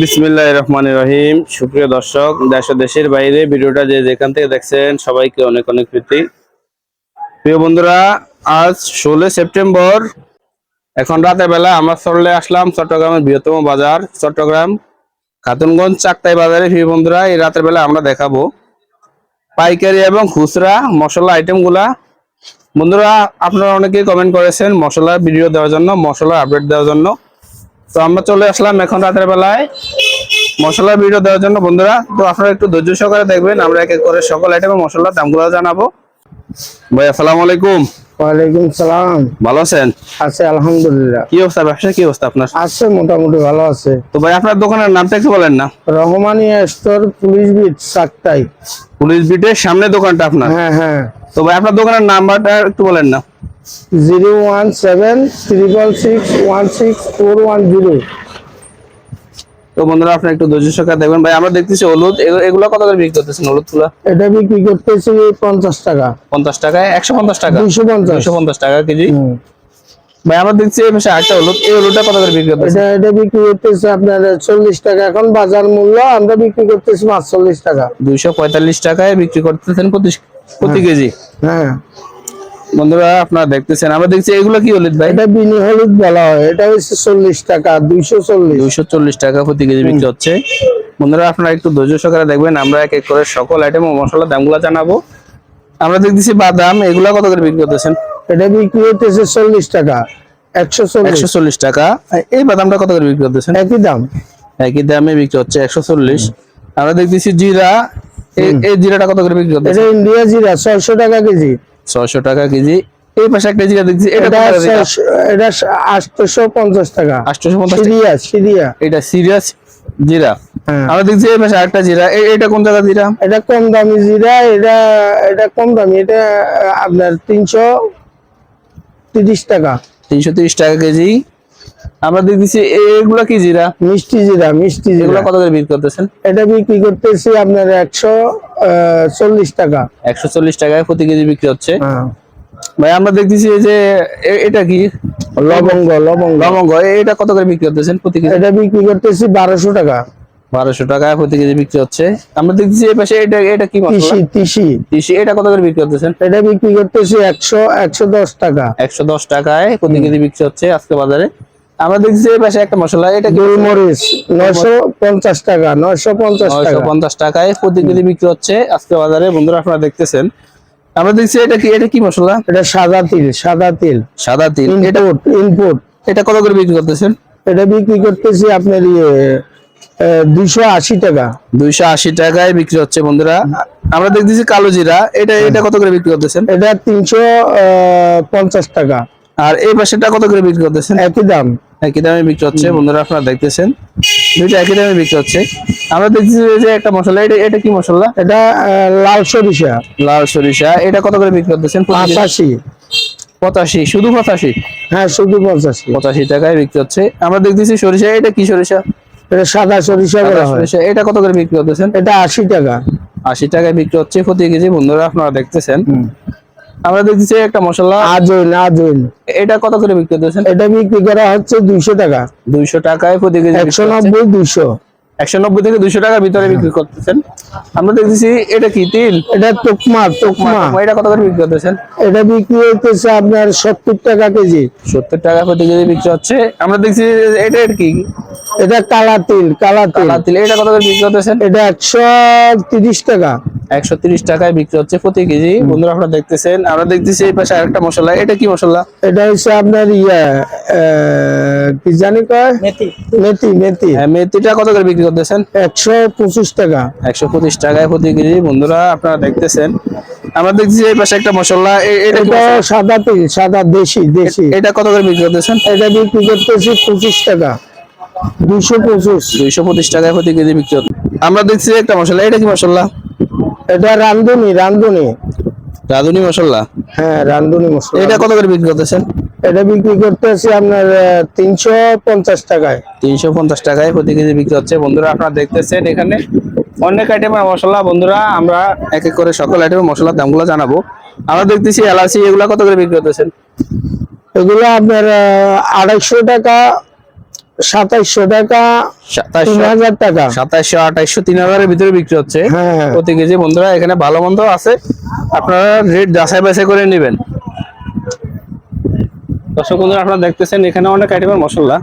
বিসমিল্লাহ রহমান রহিম। সুপ্রিয় দর্শক, দেশ দেশের বাইরে ভিডিওটা যে যেখান থেকে দেখছেন, সবাইকে অনেক অনেক প্রীতি। প্রিয় বন্ধুরা, আজ ষোলো সেপ্টেম্বর, এখন রাতের বেলা আমরা চলে আসলাম চট্টগ্রামের বৃহত্তম বাজার, চট্টগ্রাম খাতুনগঞ্জ চাকতাই বাজারে। প্রিয় বন্ধুরা, এই রাতের বেলা আমরা দেখাবো পাইকারি এবং খুচরা মশলা আইটেমগুলা। বন্ধুরা, আপনারা অনেকেই কমেন্ট করেছেন মশলা ভিডিও দেওয়ার জন্য, মশলা আপডেট দেওয়ার জন্য। তো আমরা চলে আসলাম এখন রাতের বেলায়। মশলার ভিডিও দেওয়ার জন্য বন্ধুরা তো আপনারা একটু ধৈর্য সহকারে দেখবেন আমরা এক এক করে সকল আইটেমের মশলার দামগুলো জানাব। ভাই আসসালামু আলাইকুম। ওয়ালাইকুম সালাম। ভালো আছেন? আছে আলহামদুলিল্লাহ। কি অবস্থা ব্যবসা কি অবস্থা আপনার? আছে মোটামুটি ভালো আছে। তো ভাই আপনার দোকানের নামটা একটু বলেন না। Rahmania store police beat police বিটের সামনে দোকানটা আপনার? হ্যাঁ হ্যাঁ। তো ভাই আপনার দোকানের নাম্বারটা একটু বলেন না। Zero one seven triple six one six four one zero. তো বন্ধুরা একটু ধৈর্য সহকারে দেখবেন। ভাই আমরা দেখতেছি হলুদ। এগুলো- কত করে বিক্রি করতেছেন হলুদ তুলা এটা বিক্রি করতেছি পঞ্চাশ টাকা। পঞ্চাশ টাকায়? একশো পঞ্চাশ টাকা? দুইশো পঞ্চাশ। দুশো পঞ্চাশ টাকা কেজি? ভাই আমরা দেখছি এই পাশে আরেকটা হলুদ। এই হলুদটা কত করে বিক্রি করতেছেন? এটা এটা বিক্রি করতেছে আপনার চল্লিশ টাকা। এখন বাজার মূল্য আমরা বিক্রি করতেছি পাঁচচল্লিশ টাকা। দুইশো পঁয়তাল্লিশ টাকায় বিক্রি করতেছেন প্রতি প্রতি কেজি? হ্যাঁ। বন্ধুরা আপনারা দেখতেছেন। আমরা দেখছি এগুলো কি হলুদ ভাই? এটা বিনি হলুদ বলা হয়। এটা হচ্ছে চল্লিশ টাকা দুইশো চল্লিশ। দুইশো চল্লিশ টাকা প্রতি কেজি বিক্রি হচ্ছে। বন্ধুরা আপনারা একটু ধৈর্য সহকারে দেখবেন। আমরা এক এক করে সকল আইটেম ও মশলার দামগুলো জানাব। আমরা দেখতেছি বাদাম। এগুলা কত করে বিক্রি করতেছেন? এটা বিক্রি হতেছে চল্লিশ টাকা একশো একশো চল্লিশ টাকা। এই বাদামটা কত করে বিক্রি করতেছেন? একই দাম। একই দামে বিক্রি হচ্ছে একশো চল্লিশ। আমরা দেখতেছি জিরা। এই- এই জিরাটা কত করে বিক্রি করতেছে এটা ইন্ডিয়া জিরা ছয়শো টাকা কেজি। ছয়শো টাকা কেজি। এই পাশে একটা জিরা দেখছি এটা আটশো পঞ্চাশ টাকা। পঞ্চাশ সিরিয়া সিরিয়া এটা সিরিয়াস জিরা। হ্যাঁ। আমরা দেখছি এই পাশে আরেকটা জিরা। এটা কোন জায়গা জিরা? এটা কম দামি জিরা এটা এটা কম দামি। এটা আপনার তিনশো তিরিশ টাকা। তিনশো তিরিশ টাকা কেজি। আমরা দেখতেছি এগুলা কি জিরা? মিষ্টি জিরা মিষ্টি এগুলো জিরা কত করে বিক্রি করতেছেন? এটা বিক্রি করতেছি আপনার একশো চল্লিশ টাকা। একশো চল্লিশ টাকায় প্রতি কেজি বিক্রি হচ্ছে। হ্যাঁ। ভাই আমরা দেখতেছি এই যে এটা কি? লবঙ্গ লবঙ্গ। লবঙ্গ এটা কত করে বিক্রি করতেছেন প্রতি কেজি? এটা বিক্রি করতেছি বারোশো টাকা। বারোশো টাকায় প্রতি কেজি বিক্রি হচ্ছে। আমরা দেখতেছি এই পাশে এটা এটা কি তিসি তিসি। তিসি এটা কত করে বিক্রি করতেছেন? এটা বিক্রি করতেছি একশো একশো দশ টাকা। একশো দশ টাকায় প্রতি কেজি বিক্রি হচ্ছে আজকে বাজারে। আমরা দেখতেছি এই পাশে একটা মশলা এটা কি গোলমরিচ নয়শো পঞ্চাশ টাকা নয়শো পঞ্চাশ নয়শো টাকা পঞ্চাশ টাকায় প্রতি কেজি বিক্রি হচ্ছে আজকে বাজারে বন্ধুরা আপনারা দেখতেছেন। আমরা দেখছি এটা কি এটা কি মশলা? এটা সাদা তিল সাদা তিল। সাদা তিল এটা ইনপুট এটা কত করে বিক্রি করতেছেন? এটা বিক্রি করতেছি আপনার ইয়ে দুইশো আশি টাকা। দুইশো আশি টাকায় বিক্রি হচ্ছে বন্ধুরা। আমরা দেখতেছি কালো জিরা এটা এটা কত করে বিক্রি করতেছেন? এটা তিনশো পঞ্চাশ টাকা। আর এই পাশেটা কত করে বিক্রি করতেছেন? একই দাম। একই দামে বিক্রি হচ্ছে বন্ধুরা আপনারা দেখতেছেন। দুইটা একই দামে বিক্রি হচ্ছে। আমরা দেখতেছি এই যে একটা মশলা এটা এটা কি মশলা? এটা লাল সরিষা। লাল সরিষা এটা কত করে বিক্রি করতেছেন? পঁচাশি পঁচাশি। শুধু পঁচাশি? হ্যাঁ শুধু পঁচাশি। পঁচাশি টাকায় বিক্রি হচ্ছে। আমরা দেখতেছি সরিষা এটা কি সরিষা? এটা সাদা সরিষা বলা হয়। সরিষা এটা কত করে বিক্রি করতেছেন? এটা আশি টাকা। আশি টাকায় বিক্রি হচ্ছে প্রতি কেজি বন্ধুরা আপনারা দেখতেছেন। আমরা দেখতেছি একটা মশলা। আজইন আজইন। এটা কত করে বিক্রি করতেছেন? এটা বিক্রি করা হচ্ছে দুইশো টাকা। দুইশো টাকায় প্রতি কেজি একশো নব্বই দুইশো। একশো নব্বই থেকে দুইশো টাকার ভিতরে বিক্রি করতেছেন। আমরা দেখতেছি এটা কি তিল? এটা তোকমা তোকমা। এটা কত করে বিক্রি করতেছেন? এটা বিক্রি হইতেছে আপনার সত্তর টাকা কেজি। সত্তর টাকা প্রতি কেজি বিক্রি হচ্ছে। আমরা দেখছি এটা কি? এটা কালা তিল কালা তিল। কালা তিল এটা কত করে বিক্রি করতেছেন? এটা একশো তিরিশ টাকা। একশো তিরিশ টাকায় বিক্রি হচ্ছে প্রতি কেজি। বন্ধুরা আপনারা দেখতেছেন আমরা দেখতেছি এই পাশে আরেকটা মশলা। এটা কি মশলা? এটা হচ্ছে আপনার ইয়া কি জানি কয়? মেথি। মেথি মেথি। হ্যাঁ, মেথিটা কত করে বিক্রি করতেছেন? একশো পঁচিশ টাকা। একশো পঁচিশ টাকায় প্রতি কেজি। বন্ধুরা আপনারা দেখতেছেন। আমরা দেখছি এই পাশে একটা মশলা। এটা? সাদা তিল সাদা দেশি দেশি। এটা কত করে বিক্রি করতেছেন? এটা বিক্রি করতেছি পঁচিশ টাকা। দুশো পঁচিশ। দুইশো পঁচিশ টাকায় প্রতি কেজি বিক্রি হচ্ছে। আমরা দেখছি একটা মশলা। এটা কি মশলা? এটা রান্ধুনি রান্ধুনি রাঁধুনি মশলা? হ্যাঁ রান্ধুনি মশলা। এটা কত করে বিক্রি করতেছেন? এটা বিক্রি করতেছি আপনার তিনশো পঞ্চাশ টাকায়। তিনশো পঞ্চাশ টাকায় প্রতি কেজি বিক্রি হচ্ছে। বন্ধুরা আপনারা দেখতেছেন এখানে অনেক আইটেমের মশলা। বন্ধুরা আমরা এক এক করে সকল আইটেমের মশলার দামগুলো জানাব। আমরা দেখতেছি এলাচি এগুলা কত করে বিক্রি করতেছেন? এগুলো আপনার আড়াইশো টাকা সাতাইশশো টাকা তিন হাজার টাকা। সাতাশশো আঠাইশশো তিন হাজারের ভিতরে বিক্রি হচ্ছে। হ্যাঁ। প্রতি কেজি বন্ধুরা এখানে ভালো মন্দ আছে। আপনারা রেট যাচাই বাছাই করে নেবেন। দর্শক বন্ধুরা আপনারা দেখতেছেন এখানে অনেক আইটেমের মশলা।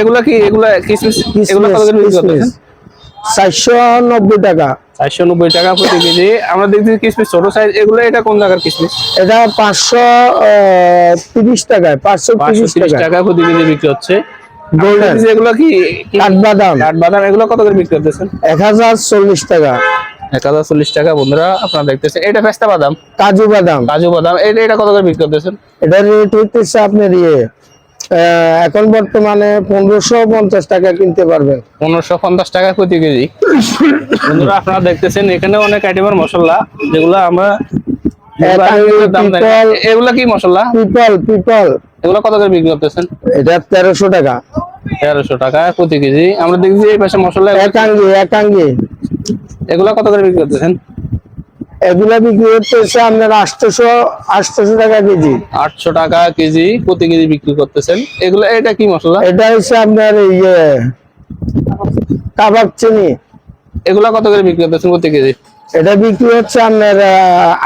এগুলা কি এগুলা কিসমিস? এগুলা কত করে বিক্রি করতেছেন? চারশো নব্বই টাকা। চারশো নব্বই টাকা প্রতি কেজি। আমরা দেখছি কিসমিস ছোট সাইজ এগুলো এটা কোন জায়গার কিসমিস? এটা পাঁচশো তিরিশ টাকায় পাঁচশো তিরিশ টাকা প্রতি কেজি বিক্রি হচ্ছে। গোল্ডেন এগুলো কি কি- কাঠবাদাম। কাঠবাদাম এগুলো কত করে বিক্রি করতেছেন? এক হাজার চল্লিশ টাকা। এক হাজার চল্লিশ টাকা বন্ধুরা আপনারা দেখতেছেন। এটা পেস্তা বাদাম? কাজু বাদাম। কাজু বাদাম এটা এটা কত করে বিক্রি করতেছেন? এটা রেট হইতেছে আপনার ইয়ে এখন বর্তমানে পনেরোশো পঞ্চাশ টাকা কিনতে পারবেন পনেরোশো পঞ্চাশ টাকা প্রতি কেজি। বন্ধুরা আপনারা দেখতেছেন এখানে অনেক আইটেমের মশলা যেগুলো আমরা দাম দেয়। কি মশলা? পিপল পিপল এগুলো কত করে বিক্রি করতেছেন? এটা তেরোশো টাকা। তেরোশো টাকা প্রতি কেজি। আমরা দেখছি এই পাশে মশলা একাঙ্গি একাঙ্গি। এগুলো কত করে বিক্রি করতেছেন? এগুলা বিক্রি হচ্ছে আপনার আটশোশো আটশোশো টাকা কেজি। আটশো টাকা কেজি প্রতি কেজি বিক্রি করতেছেন। এগুলো এটা কি মশলা? এটা হচ্ছে আপনার ইয়ে কাবাব চিনি। এগুলো কত করে বিক্রি করতেছেন প্রতি কেজি? এটা বিক্রি হচ্ছে আপনার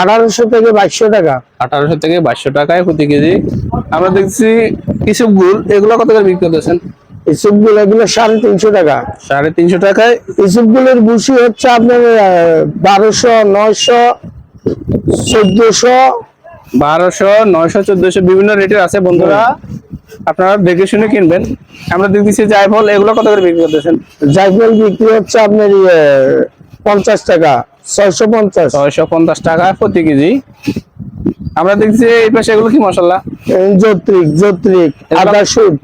আঠারোশো থেকে বাইশশো টাকা। আঠারোশো থেকে বাইশশো টাকায় প্রতি কেজি। আমরা দেখছি কিছু গুড় এগুলো কত করে বিক্রি করতেছেন? এগুলো সাড়ে তিনশো টাকা। সাড়ে তিনশো টাকায়? হচ্ছে আপনার বারোশো নয়শো চোদ্দশো। বারোশো নয়শো চোদ্দশো বিভিন্ন রেটের আছে বন্ধুরা। আপনারা দেখে শুনে কিনবেন। আমরা দেখতেছি জায়ফল এগুলো কত করে বিক্রি করতেছেন? জায়ফল বিক্রি হচ্ছে আপনার ইয়ে পঞ্চাশ টাকা ছয়শো পঞ্চাশ। ছয়শো পঞ্চাশ টাকা প্রতি কেজি। আমরা দেখছি এই পাশে এগুলো কি মশলা যৌত্রিক যৌত্রিক আদা সুট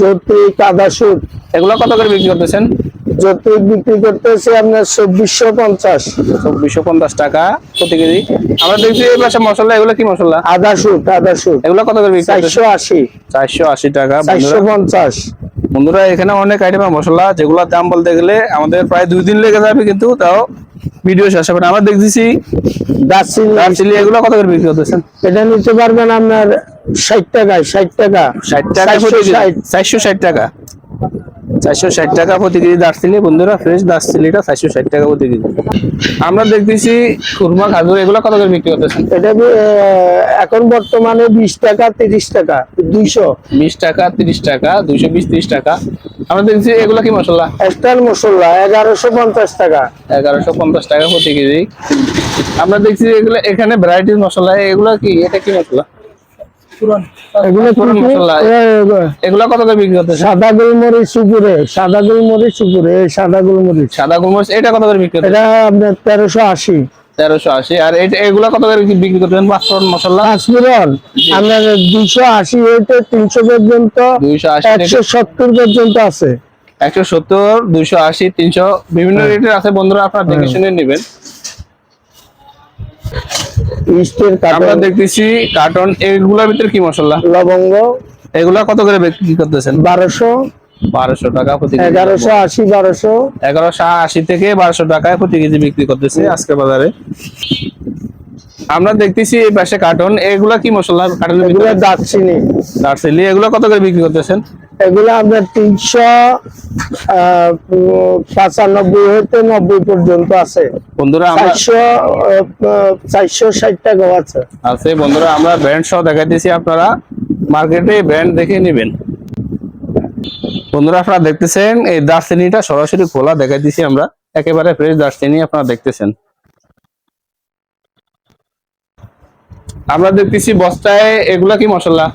যৌত্রিক আদা সুট এগুলো কত করে বিক্রি করতেছেন? যৌত্রিক বিক্রি করতেছে আপনার চব্বিশশো পঞ্চাশ। চব্বিশশো পঞ্চাশ টাকা প্রতি কেজি। আমরা দেখছি এই পাশে মশলা এগুলো কি মশলা? আদা সুট আদা সুট এগুলো কত করে বিক্রি চারশো আশি। চারশো আশি টাকা। চারশো পঞ্চাশ। বন্ধুরা এখানে অনেক আইটেমের মশলা যেগুলোর দাম বলতে গেলে আমাদের প্রায় দুই দিন লেগে যাবে কিন্তু তাও ভিডিও শেষ হবে আমরা দেখতেছি দারচিনি এগুলো কত করে বিক্রি করতেছেন? এটা নিতে পারবেন আপনার ষাট টাকায় ষাট টাকা। ষাট টাকা চারশো ষাট। টাকা? চারশো ষাট টাকা প্রতি কেজি দার্চিনি বন্ধুরা ফ্রেশ দার্চিনিটা চারশো ষাট টাকা প্রতি কেজি আমরা দেখতেছি খুরমা খাজুর এগুলো কত করে বিক্রি করতেছেন? এটা এখন বর্তমানে বিশ টাকা তিরিশ টাকা দুইশো। বিশ টাকা তিরিশ টাকা দুইশো বিশ তিরিশ টাকা। আমরা দেখছি এগুলো কি মশলা? স্টার মশলা এগারোশো পঞ্চাশ টাকা। এগারোশো পঞ্চাশ টাকা প্রতি কেজি। আমরা দেখছি এগুলো এখানে ভ্যারাইটির মশলা এগুলো কি? এটা কি মশলা? এগুলো কত করে বিক্রি করতেছে সাদা গোলমরিচ সাদা গোলমরিচ সাদা গোলমরিচ। সাদা গোলমরিচ এটা কত করে বিক্রি করতেছে এটা আপনার তেরোশো আশি। তেরোশো আশি। আর এগুলো কত করে বিক্রি করতেছেন? পাঁচফোড়ন মশলা? পাঁচফোড়ন আপনার দুইশো আশি হইতে তিনশো পর্যন্ত একশো সত্তর পর্যন্ত আছে। একশো সত্তর দুইশো আশি তিনশো। বিভিন্ন রেটের আছে বন্ধুরা আপনারা দেখে শুনে নেবেন। ইস্টের আমরা দেখতেছি কার্টন এগুলোর ভিতরে কি মশলা? লবঙ্গ। এগুলা কত করে বিক্রি করতেছেন? বারোশো। বারোশো টাকা প্রতি কেজি এগারোশো আশি বারোশো। এগারোশো আশি থেকে বারোশো টাকায় প্রতি কেজি বিক্রি করতেছে আজকে বাজারে। আমরা দেখতেছি এই পাশে কার্টন এগুলা কি মশলা? ভিতরে? দারচিনি। দার্সেলি এগুলো কত করে বিক্রি করতেছেন? এগুলো আপনার তিনশো পঁচানব্বই হইতে নব্বই পর্যন্ত আছে। বন্ধুরা আমরা চারশো চারশো ষাট টাকাও আছে। আছে বন্ধুরা আমরা ব্র্যান্ড সহ দেখাইতেছি আপনারা মার্কেটে ব্র্যান্ড দেখে নেবেন। বন্ধুরা আপনারা দেখতেছেন এই দার্সিনিটা সরাসরি খোলা দেখাইতেছি আমরা। একেবারে ফ্রেশ দার্সিনি আপনারা দেখতেছেন। আমরা দেখতেছি বস্তায় এগুলা কি মশলা?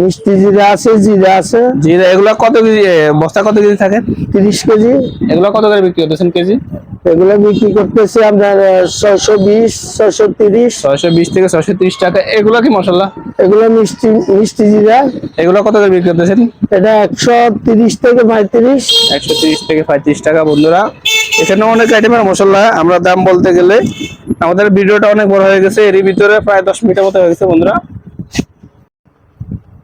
মিষ্টি জিরা আছে জিরা আছে। জিরা এগুলা কত কেজি বস্তা কত কেজি থাকে? তিরিশ কেজি। এগুলা কত করে বিক্রি করতেছেন কেজি? এগুলো বিক্রি করতেছে আপনার ছয়শো বিশ ছয়শো তিরিশ। ছয়শো বিশ থেকে ছয়শো তিরিশ টাকা। এগুলা কি মশলা? এগুলো মিষ্টি মিষ্টি জিরা। এগুলা কত করে বিক্রি করতেছেন এটা একশো তিরিশ থেকে পঁয়ত্রিশ। একশো তিরিশ থেকে পঁয়ত্রিশ টাকা বন্ধুরা। এখানে অনেক আইটেমের মশলা আমরা দাম বলতে গেলে আমাদের ভিডিওটা অনেক বড় হয়ে গেছে। এরই ভিতরে প্রায় দশ মিনিটের মতো হয়ে গেছে বন্ধুরা।